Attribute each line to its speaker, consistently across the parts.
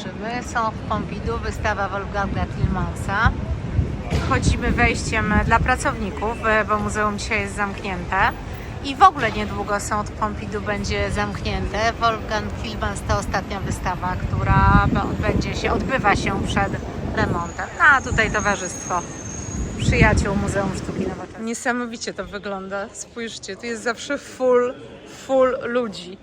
Speaker 1: zobaczymy. Są w Pompidou, wystawa Wolfganga Tillmansa. Chodzimy wejściem dla pracowników, e, bo muzeum dzisiaj jest zamknięte. I w ogóle niedługo są od Pompidou będzie zamknięte. Wolfgang Tillmans to ostatnia wystawa, która b- będzie się, odbywa się przed remontem. No, a tutaj towarzystwo przyjaciół Muzeum Sztuki Nowoczesnej. Niesamowicie to wygląda. Spójrzcie, tu jest zawsze full, full ludzi.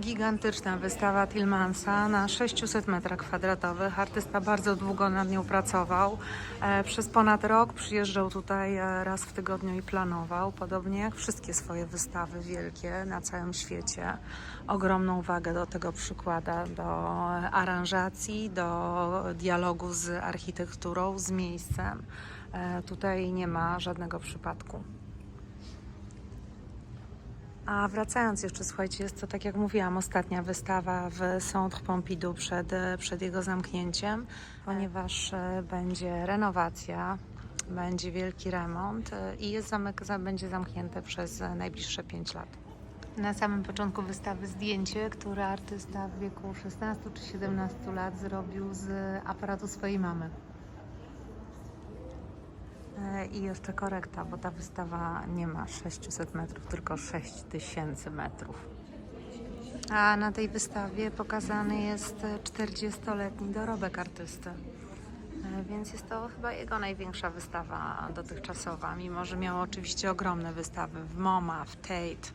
Speaker 1: Gigantyczna wystawa Tillmansa na 600 metrach kwadratowych. Artysta bardzo długo nad nią pracował. E, przez ponad rok przyjeżdżał tutaj e, raz w tygodniu i planował, podobnie jak wszystkie swoje wystawy wielkie na całym świecie. Ogromną wagę do tego przykłada, do aranżacji, do dialogu z architekturą, z miejscem. E, tutaj nie ma żadnego przypadku. A wracając jeszcze, słuchajcie, jest to, tak jak mówiłam, ostatnia wystawa w Centre Pompidou przed, przed jego zamknięciem, ponieważ e, będzie renowacja, będzie wielki remont e, i jest będzie zamknięte przez najbliższe 5 lat. Na samym początku wystawy zdjęcie, które artysta w wieku 16 czy 17 lat zrobił z aparatu swojej mamy. E, I jeszcze korekta, bo ta wystawa nie ma 600 metrów, tylko 6000 metrów. A na tej wystawie pokazany jest 40-letni dorobek artysty. E, Więc jest to chyba jego największa wystawa dotychczasowa, mimo że miał oczywiście ogromne wystawy w MoMA, w Tate.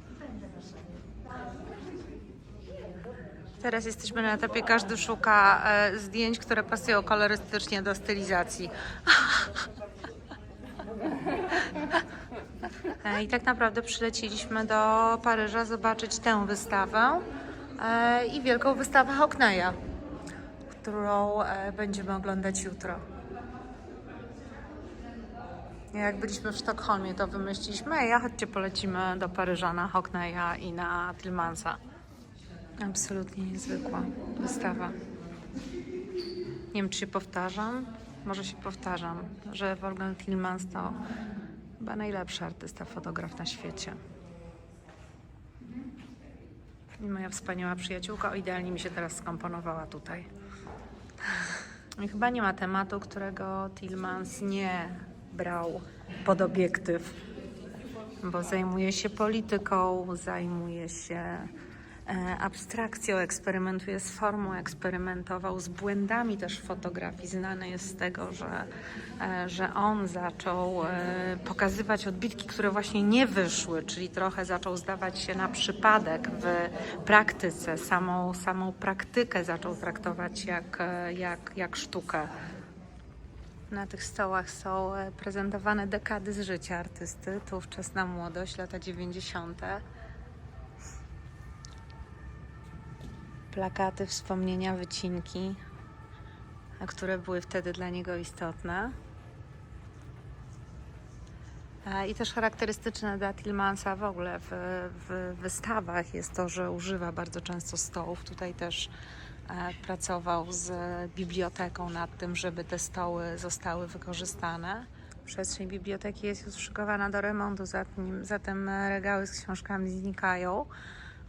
Speaker 1: Teraz jesteśmy na etapie, każdy szuka e, zdjęć, które pasują kolorystycznie do stylizacji. I tak naprawdę przylecieliśmy do Paryża zobaczyć tę wystawę e, i wielką wystawę Hockneya, którą e, będziemy oglądać jutro. Jak byliśmy w Sztokholmie, to wymyśliliśmy, ja chodźcie polecimy do Paryża na Hockneya i na Tillmansa. Absolutnie niezwykła wystawa. Nie wiem, czy się powtarzam. Może się powtarzam, że Wolfgang Tillmans to chyba najlepszy artysta, fotograf na świecie. I moja wspaniała przyjaciółka idealnie mi się teraz skomponowała tutaj. I chyba nie ma tematu, którego Tillmans nie brał pod obiektyw, bo zajmuje się polityką, zajmuje się abstrakcją, eksperymentuje z formą, eksperymentował z błędami też fotografii. Znany jest z tego, że, e, że on zaczął e, pokazywać odbitki, które właśnie nie wyszły, czyli trochę zaczął zdawać się na przypadek w praktyce. Samą, samą praktykę zaczął traktować jak, e, jak, jak sztukę. Na tych stołach są e, prezentowane dekady z życia artysty. Tu wczesna młodość, lata 90. Plakaty, wspomnienia, wycinki, a które były wtedy dla niego istotne. E, I też charakterystyczne dla Tillmansa w ogóle w, w wystawach jest to, że używa bardzo często stołów. Tutaj też e, pracował z biblioteką nad tym, żeby te stoły zostały wykorzystane. Przestrzeń biblioteki jest już szykowana do remontu, zatem, zatem regały z książkami znikają,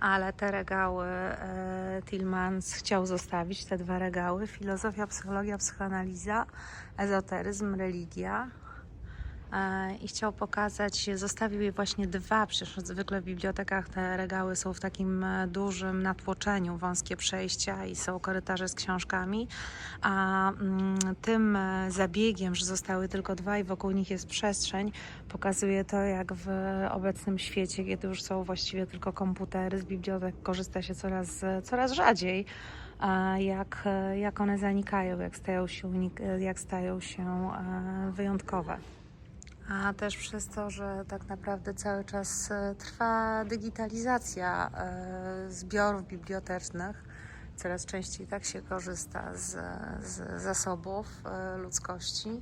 Speaker 1: ale te regały e, Tillmans chciał zostawić, te dwa regały, filozofia, psychologia, psychoanaliza, ezoteryzm, religia, i chciał pokazać, zostawił je właśnie dwa, przecież zwykle w bibliotekach te regały są w takim e, dużym natłoczeniu, wąskie przejścia i są korytarze z książkami, a mm, tym e, zabiegiem, że zostały tylko dwa i wokół nich jest przestrzeń, pokazuje to, jak w obecnym świecie, kiedy już są właściwie tylko komputery, z bibliotek korzysta się coraz, coraz rzadziej, jak, e, jak one zanikają, jak stają się, jak stają się e, wyjątkowe. A też przez to, że tak naprawdę cały czas e, trwa digitalizacja e, zbiorów bibliotecznych, coraz częściej tak się korzysta z, z zasobów e, ludzkości,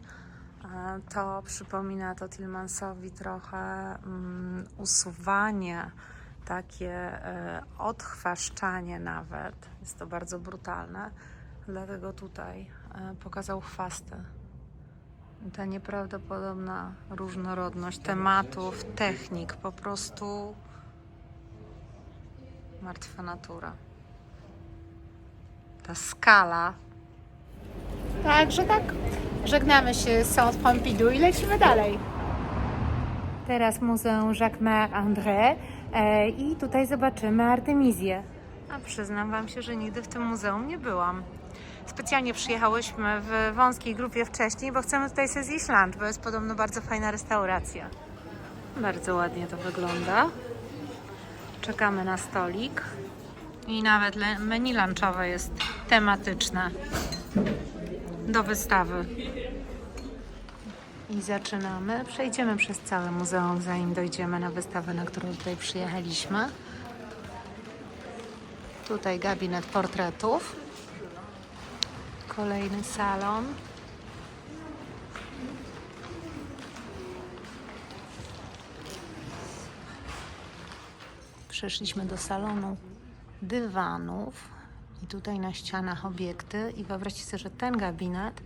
Speaker 1: to przypomina to Tillmansowi trochę mm, usuwanie, takie odchwaszczanie nawet. Jest to bardzo brutalne, dlatego tutaj pokazał chwastę ta nieprawdopodobna różnorodność tematów, technik, po prostu martwa natura. Ta skala Także tak, żegnamy się z Centre Pompidou i lecimy dalej. Teraz Muzeum Jacques-Mère André e, i tutaj zobaczymy Artemizję. A przyznam Wam się, że nigdy w tym muzeum nie byłam. Specjalnie przyjechałyśmy w wąskiej grupie wcześniej, bo chcemy tutaj sobie zjeść lunch, bo jest podobno bardzo fajna restauracja. Bardzo ładnie to wygląda. Czekamy na stolik. I nawet menu lunchowe jest tematyczne do wystawy. I zaczynamy. Przejdziemy przez całe muzeum, zanim dojdziemy na wystawę, na którą tutaj przyjechaliśmy. Tutaj gabinet portretów. Kolejny salon. Przeszliśmy do salonu dywanów i tutaj na ścianach obiekty i wyobraźcie sobie, że ten gabinet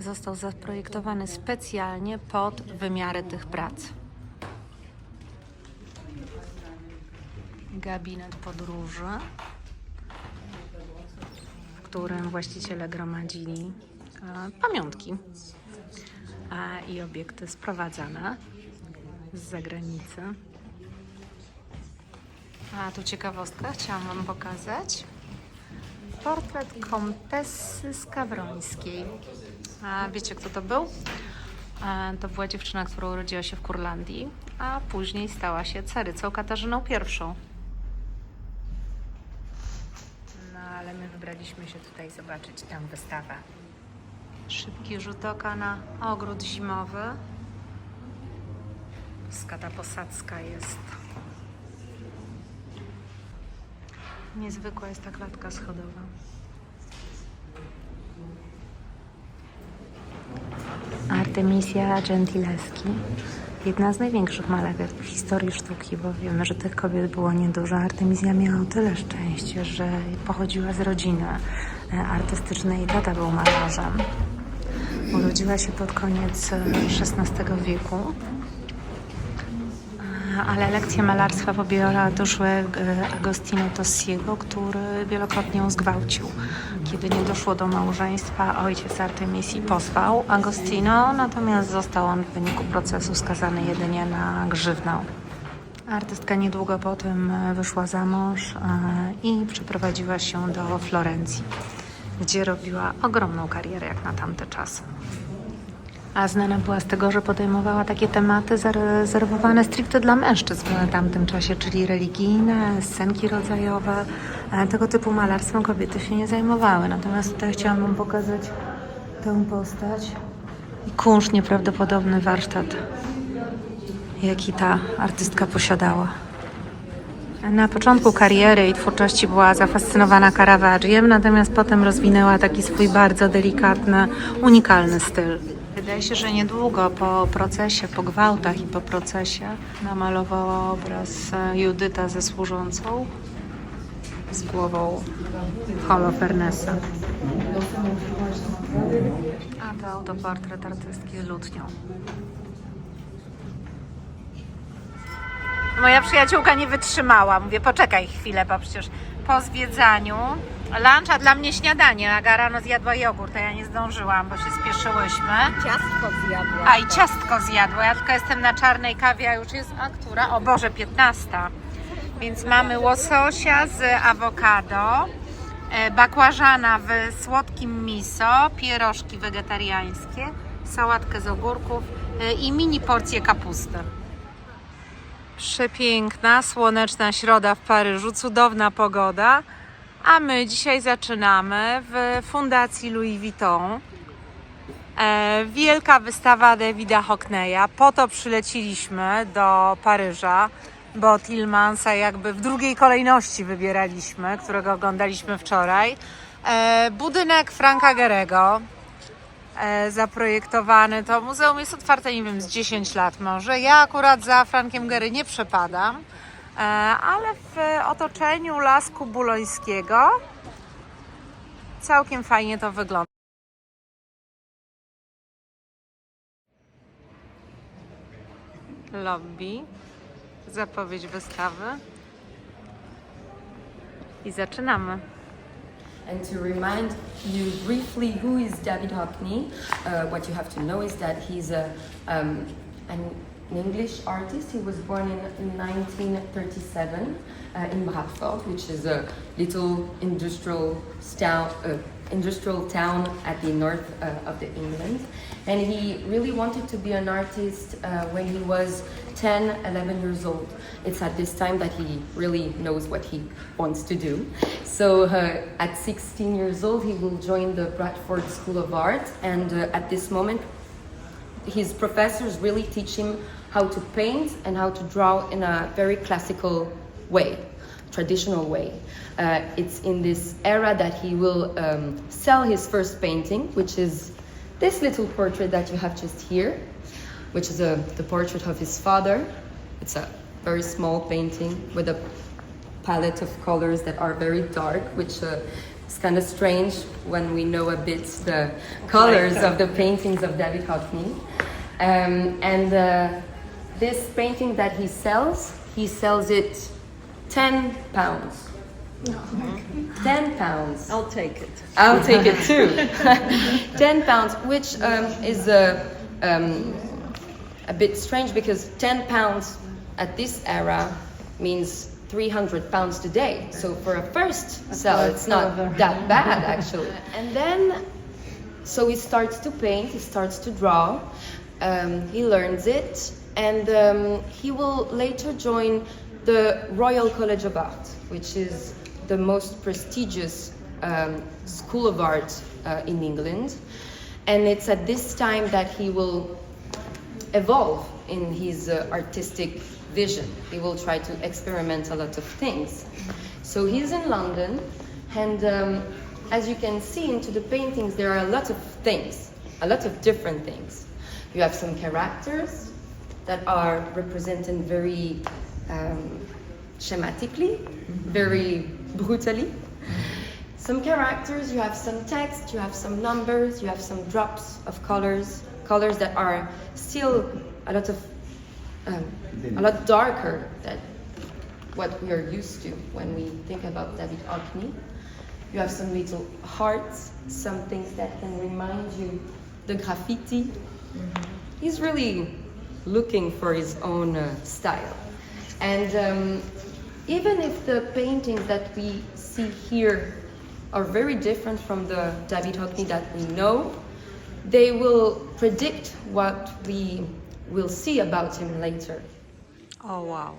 Speaker 1: został zaprojektowany specjalnie pod wymiary tych prac. Gabinet podróży, którym właściciele gromadzili e, pamiątki i obiekty sprowadzane z zagranicy. A tu ciekawostka, chciałam Wam pokazać. Portret komtesy Skawrońskiej. A wiecie, kto to był? A, to była dziewczyna, która urodziła się w Kurlandii, a później stała się carycą Katarzyną I. No, ale my wybraliśmy się tutaj zobaczyć tę wystawę. Szybki rzut oka na ogród zimowy. Skata posadzka jest Niezwykła jest ta klatka schodowa. Artemisia Gentileschi, jedna z największych malarek w historii sztuki, bo wiemy, że tych kobiet było niedużo. Artemisia miała o tyle szczęście, że pochodziła z rodziny e, artystycznej. Tata był malarzem. Urodziła się pod koniec e, XVI wieku ale lekcje malarstwa pobiera doszły e, Agostino Tossiego, który wielokrotnie ją zgwałcił. Kiedy nie doszło do małżeństwa, ojciec Artemisji pozwał Agostino, natomiast został on w wyniku procesu skazany jedynie na grzywnę. Artystka niedługo potem e, wyszła za mąż e, i przeprowadziła się do Florencji, gdzie robiła ogromną karierę jak na tamte czasy. A znana była z tego, że podejmowała takie tematy zarezerwowane stricte dla mężczyzn w tamtym czasie, czyli religijne, scenki rodzajowe. Tego typu malarstwem kobiety się nie zajmowały. Natomiast tutaj chciałam Wam pokazać tę postać. I kunsz, nieprawdopodobny warsztat, jaki ta artystka posiadała. Na początku kariery i twórczości była zafascynowana Caravagiem, natomiast potem rozwinęła taki swój bardzo delikatny, unikalny styl. Wydaje się, że niedługo po procesie, po gwałtach i po procesie namalowała obraz e, Judyta ze służącą z głową Holofernesa. A to autoportret artystki z lutnią. Moja przyjaciółka nie wytrzymała. Mówię, poczekaj chwilę, bo przecież po zwiedzaniu luncha dla mnie śniadanie. Aga rano zjadła jogurt, a ja nie zdążyłam, bo się spieszyłyśmy.
Speaker 2: Ciastko zjadła.
Speaker 1: A i ciastko zjadła. Ja tylko jestem na czarnej kawie, a już jest, a która? O Boże, 15. Więc mamy łososia z awokado, e, bakłażana w słodkim miso, pierożki wegetariańskie, sałatkę z ogórków e, i mini porcję kapusty. Przepiękna, słoneczna środa w Paryżu, cudowna pogoda. A my dzisiaj zaczynamy w Fundacji Louis Vuitton. E, wielka wystawa Davida Hockneya. Po to przyleciliśmy do Paryża, bo Tillmansa jakby w drugiej kolejności wybieraliśmy, którego oglądaliśmy wczoraj. E, budynek Franka Gerego e, zaprojektowany. To muzeum jest otwarte, nie wiem, z 10 lat może. Ja akurat za Frankiem Gery nie przepadam, ale w otoczeniu Lasku Bulońskiego całkiem fajnie to wygląda. Lobby, zapowiedź wystawy i zaczynamy.
Speaker 2: And to remind you briefly who is David Hockney, uh, what you have to know is that he's a, um, an English artist. He was born in 1937 uh, in Bradford, which is a little industrial town, uh, industrial town at the north uh, of the England. And he really wanted to be an artist uh, when he was 10, 11 years old. It's at this time that he really knows what he wants to do. So uh, at 16 years old, he will join the Bradford School of Art. And uh, at this moment, his professors really teach him how to paint and how to draw in a very classical way, traditional way. Uh, it's in this era that he will um, sell his first painting, which is this little portrait that you have just here, which is a, the portrait of his father. It's a very small painting with a palette of colors that are very dark, which uh, is kind of strange when we know a bit the colors of the paintings of David Hockney. Um, and uh, this painting that he sells, he sells it 10 pounds. 10 pounds.
Speaker 3: I'll take it.
Speaker 2: I'll take it too. 10 pounds, which um, is a, um, a bit strange because 10 pounds at this era means 300 pounds today. So for a first sell, it's not that bad actually. And then, so he starts to paint, he starts to draw, um, he learns it, and um, he will later join the Royal College of Art, which is the most prestigious um, school of art uh, in England. And it's at this time that he will evolve in his uh, artistic vision. He will try to experiment a lot of things. So he's in London, and um, as you can see into the paintings, there are a lot of things, a lot of different things. You have some characters that are represented very um, schematically, very brutally. Some characters, you have some text, you have some numbers, you have some drops of colors, colors that are still a lot of um, a lot darker than what we are used to when we think about David Hockney. You have some little hearts, some things that can remind you the graffiti. He's really looking for his own uh, style. And um, even if the paintings that we see here are very different from the David Hockney that we know, they will predict what we will see about him later.
Speaker 1: Oh, wow.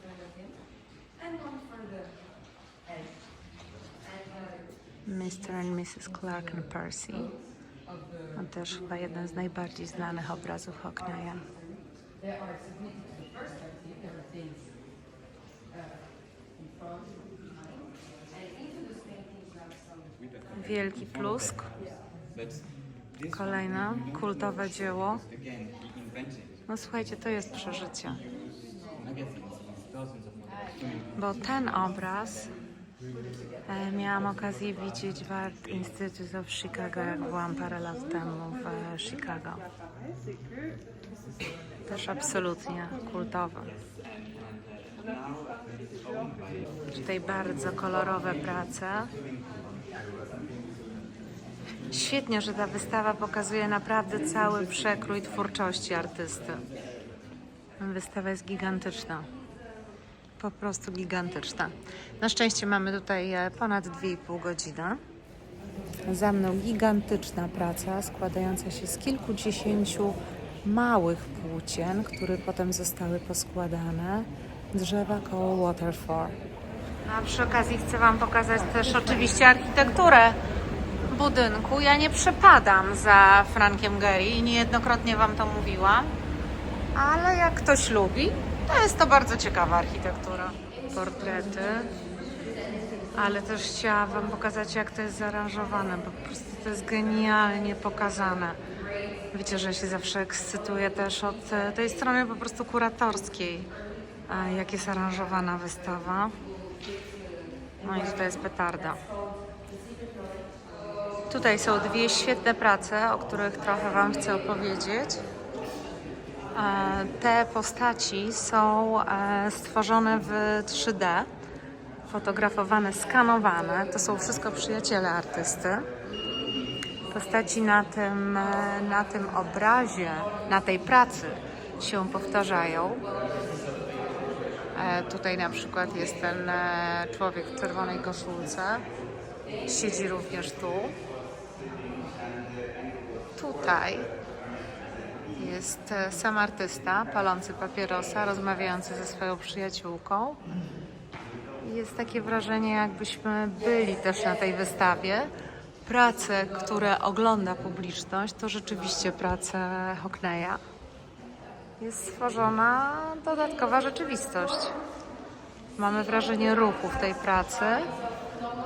Speaker 2: Front of him, and one for the head. And uh,
Speaker 1: Mr. and Mrs. Clark and Percy. To też chyba jeden z najbardziej znanych obrazów Hockneya. Wielki plusk. Kolejne kultowe dzieło. No słuchajcie, to jest przeżycie. Bo ten obraz miałam okazję widzieć w Art Institute of Chicago, jak byłam parę lat temu w e, Chicago. Też absolutnie kultowy. Tutaj bardzo kolorowe prace. Świetnie, że ta wystawa pokazuje naprawdę cały przekrój twórczości artysty. Wystawa jest gigantyczna po prostu gigantyczna. Na szczęście mamy tutaj e, ponad 2,5 godziny. Za mną gigantyczna praca składająca się z kilkudziesięciu małych płócien, które potem zostały poskładane. Drzewa koło Waterford. A przy okazji chcę Wam pokazać też oczywiście architekturę budynku. Ja nie przepadam za Frankiem Gehry i niejednokrotnie Wam to mówiłam ale jak ktoś lubi, to jest to bardzo ciekawa architektura. Portrety ale też chciałam Wam pokazać, jak to jest zaaranżowane, bo po prostu to jest genialnie pokazane. Wiecie, że się zawsze ekscytuję też od e, tej strony po prostu kuratorskiej, jak jest aranżowana wystawa. No i tutaj jest petarda. Tutaj są dwie świetne prace, o których trochę Wam chcę opowiedzieć. E, Te postaci są e, stworzone w 3D, fotografowane, skanowane. To są wszystko przyjaciele artysty. Postaci na tym, e, na tym obrazie, na tej pracy się powtarzają. Tutaj na przykład jest ten człowiek w czerwonej koszulce. Siedzi również tu. Tutaj jest e, sam artysta palący papierosa, rozmawiający ze swoją przyjaciółką. Jest takie wrażenie, jakbyśmy byli też na tej wystawie. Prace, które ogląda publiczność, to rzeczywiście prace Hockneya. Jest stworzona dodatkowa rzeczywistość. Mamy wrażenie ruchu w tej pracy.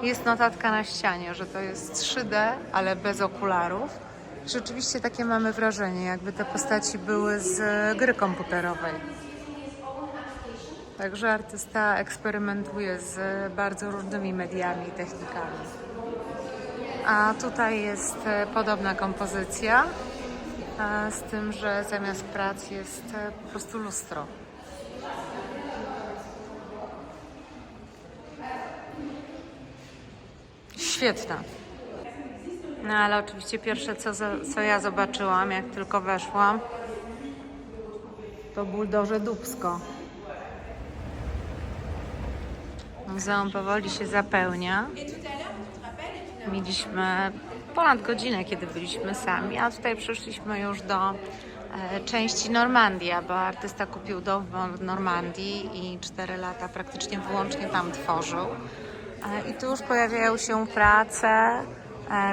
Speaker 1: Jest notatka na ścianie, że to jest 3D, ale bez okularów. Rzeczywiście takie mamy wrażenie, jakby te postaci były z gry komputerowej. Także artysta eksperymentuje z bardzo różnymi mediami i technikami. A tutaj jest e, podobna kompozycja, e, z tym, że zamiast prac jest e, po prostu lustro. Świetna. No ale oczywiście pierwsze, co, co ja zobaczyłam, jak tylko weszłam, to buldoże Dubsko. Muzeum powoli się zapełnia. Mieliśmy ponad godzinę, kiedy byliśmy sami, a tutaj przyszliśmy już do e, części Normandia, bo artysta kupił dom w Normandii i 4 lata praktycznie wyłącznie tam tworzył. E, I tu już pojawiają się prace,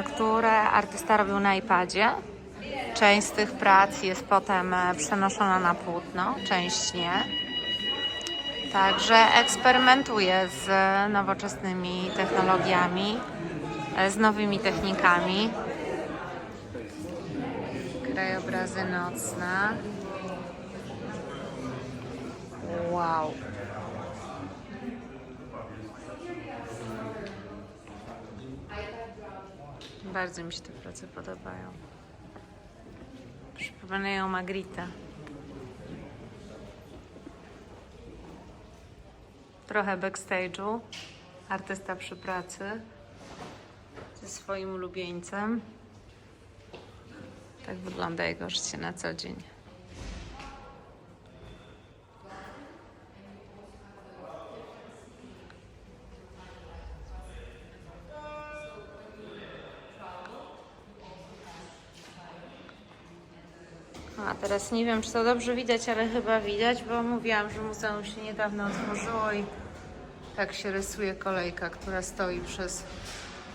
Speaker 1: które artysta robił na iPadzie. Część z tych prac jest potem e, przenoszona na płótno, część nie. Także eksperymentuję z nowoczesnymi technologiami, e, z nowymi technikami. Krajobrazy nocne. Wow. Bardzo mi się te prace podobają. Przypominają Magritę. Trochę backstage'u. Artysta przy pracy ze swoim ulubieńcem. Tak wygląda jego życie na co dzień. Teraz nie wiem, czy to dobrze widać, ale chyba widać, bo mówiłam, że muzeum się niedawno otworzyło i tak się rysuje kolejka, która stoi przez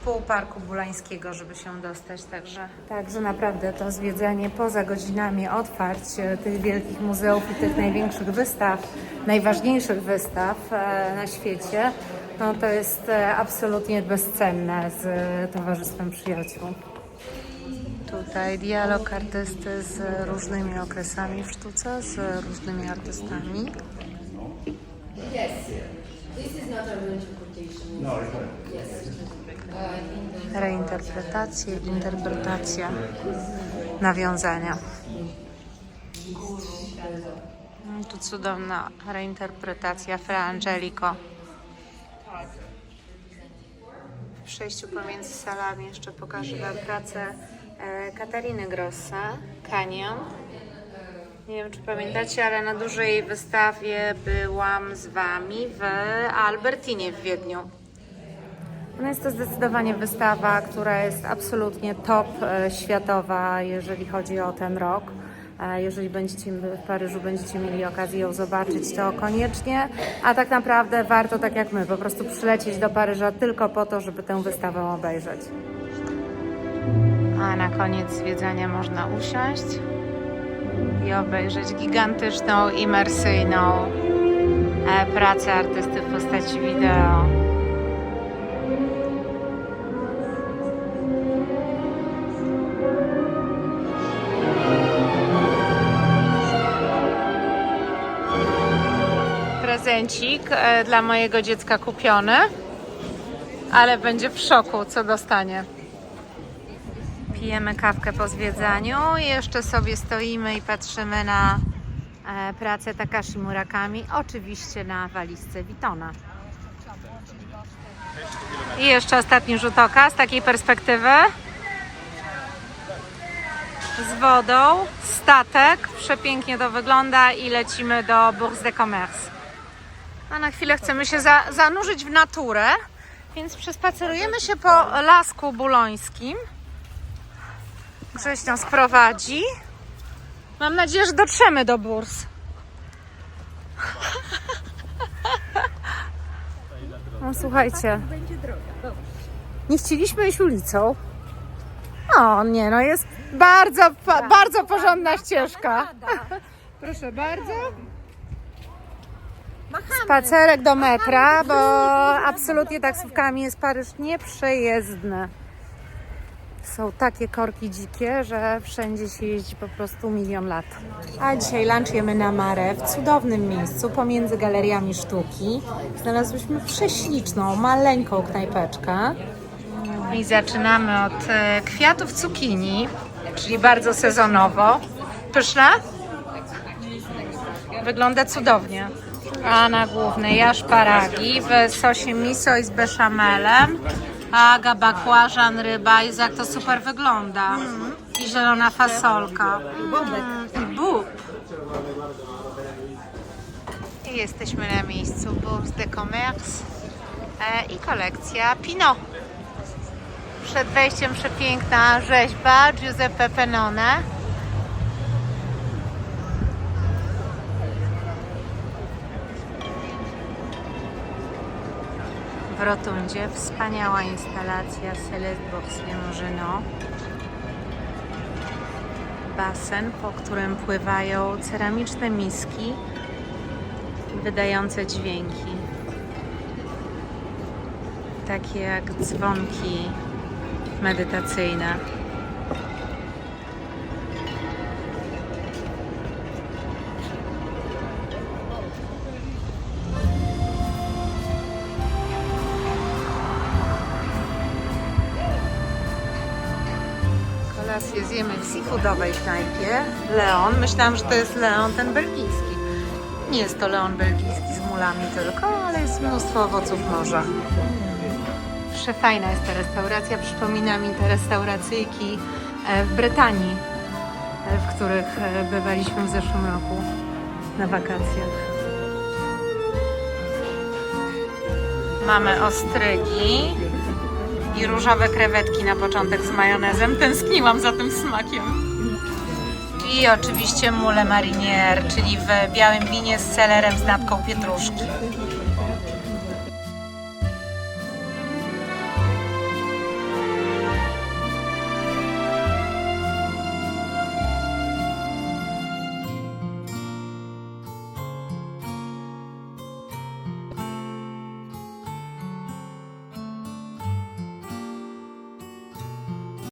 Speaker 1: pół Parku Bulańskiego, żeby się dostać. Także, także naprawdę to zwiedzanie poza godzinami otwarć e, tych wielkich muzeów i tych największych wystaw, najważniejszych wystaw e, na świecie, no to jest e, absolutnie bezcenne z Towarzystwem Przyjaciół. Tutaj dialog artysty z różnymi okresami w sztuce, z różnymi artystami.
Speaker 4: No, not.
Speaker 1: Reinterpretacje, interpretacja, nawiązania. Mm, Tu cudowna reinterpretacja Fra Angelico. W przejściu pomiędzy salami jeszcze pokażę Wam pracę Katariny Grossa, Canyon. Nie wiem, czy pamiętacie, ale na dużej wystawie byłam z Wami w Albertinie w Wiedniu. No jest to zdecydowanie wystawa, która jest absolutnie top e, światowa, jeżeli chodzi o ten rok. E, Jeżeli będziecie w Paryżu, będziecie mieli okazję ją zobaczyć, to koniecznie. A tak naprawdę warto, tak jak my, po prostu przylecieć do Paryża tylko po to, żeby tę wystawę obejrzeć na koniec zwiedzania można usiąść i obejrzeć gigantyczną, imersyjną e, pracę artysty w postaci wideo. Prezencik e, dla mojego dziecka kupiony, ale będzie w szoku, co dostanie. Pijemy kawkę po zwiedzaniu i jeszcze sobie stoimy i patrzymy na e, pracę Takashi Murakami, oczywiście na walizce Witona. I jeszcze ostatni rzut oka z takiej perspektywy. Z wodą, statek, przepięknie to wygląda i lecimy do Bourse de Commerce. A na chwilę chcemy się za, zanurzyć w naturę, więc przespacerujemy się po lasku bulońskim. Grześ nas prowadzi. Mam nadzieję, że dotrzemy do Burs. No słuchajcie. Nie chcieliśmy iść ulicą. O nie, no jest bardzo, bardzo porządna ścieżka. Proszę bardzo. Spacerek do metra, bo absolutnie taksówkami jest Paryż nieprzejezdny. Są takie korki dzikie, że wszędzie się jeździ po prostu milion lat. A dzisiaj lunch jemy na Mare, w cudownym miejscu, pomiędzy galeriami sztuki. Znalazłyśmy prześliczną, maleńką knajpeczkę. I zaczynamy od e, kwiatów cukinii, czyli bardzo sezonowo. Pyszne? Wygląda cudownie. A na głównej aszparagi w sosie miso i z beszamelem. Aga, bakłażan, ryba. Jezu, jak to super wygląda. I zielona fasolka. Mm, I bób. I jesteśmy na miejscu Bourse de Commerce e, i kolekcja Pinot. Przed wejściem przepiękna rzeźba Giuseppe Pennone. W rotundzie wspaniała instalacja Celeste Boursier-Morzeno. Basen, po którym pływają ceramiczne miski wydające dźwięki. Takie jak dzwonki medytacyjne. Seafoodowej knajpie. Leon. Myślałam, że to jest Leon ten belgijski. Nie jest to Leon belgijski z mulami tylko, ale jest mnóstwo owoców morza. Przefajna jest ta restauracja. Przypomina mi te restauracyjki e, w Brytanii, e, w których e, bywaliśmy w zeszłym roku na wakacjach. Mamy ostrygi i różowe krewetki na początek z majonezem. Tęskniłam za tym smakiem. I oczywiście mule marinier, czyli w białym winie z celerem z natką pietruszki.